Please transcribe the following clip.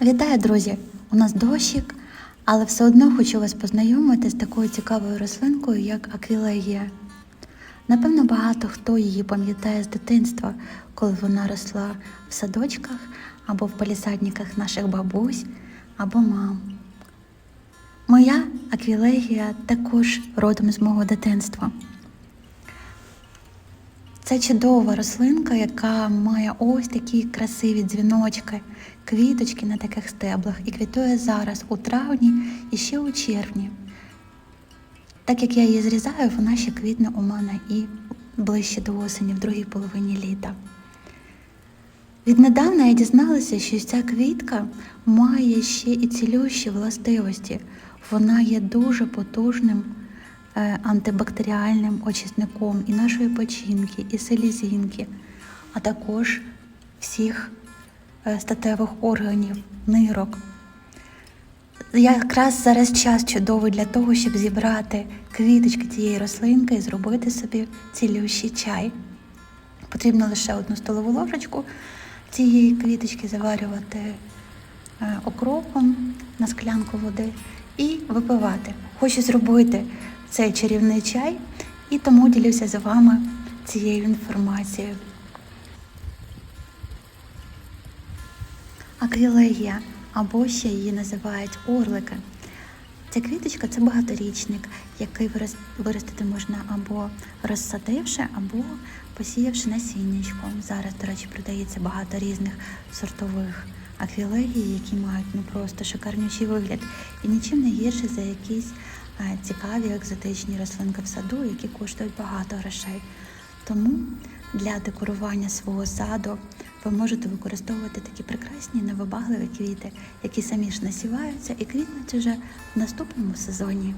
Вітаю, друзі! У нас дощик, але все одно хочу вас познайомити з такою цікавою рослинкою, як аквілегія. Напевно, багато хто її пам'ятає з дитинства, коли вона росла в садочках або в палісадниках наших бабусь або мам. Моя аквілегія також родом з мого дитинства. Це чудова рослинка, яка має ось такі красиві дзвіночки, квіточки на таких стеблах і квітує зараз у травні і ще у червні. Так як я її зрізаю, вона ще квітне у мене і ближче до осені, в другій половині літа. Віднедавна я дізналася, що ця квітка має ще і цілющі властивості. Вона є дуже потужним антибактеріальним очисником і нашої печінки, і селезінки, а також всіх е, статевих органів, нирок. Якраз зараз час чудовий для того, щоб зібрати квіточки цієї рослинки і зробити собі цілющий чай. Потрібно лише одну столову ложечку цієї квіточки заварювати е, окропом на склянку води і випивати. Хочу зробити цей чарівний чай і тому ділюся з вами цією інформацією. Аквілегія або ще її називають орлики. Ця квіточка це багаторічник, який виростити можна або розсадивши, або посіявши насіннячком. Зараз, до речі, продається багато різних сортових аквілегій, які мають ну просто шикарнючий вигляд і нічим не гірше за якісь цікаві екзотичні рослинки в саду, які коштують багато грошей. Тому для декорування свого саду ви можете використовувати такі прекрасні невибагливі квіти, які самі ж насіваються і квітнуть уже в наступному сезоні.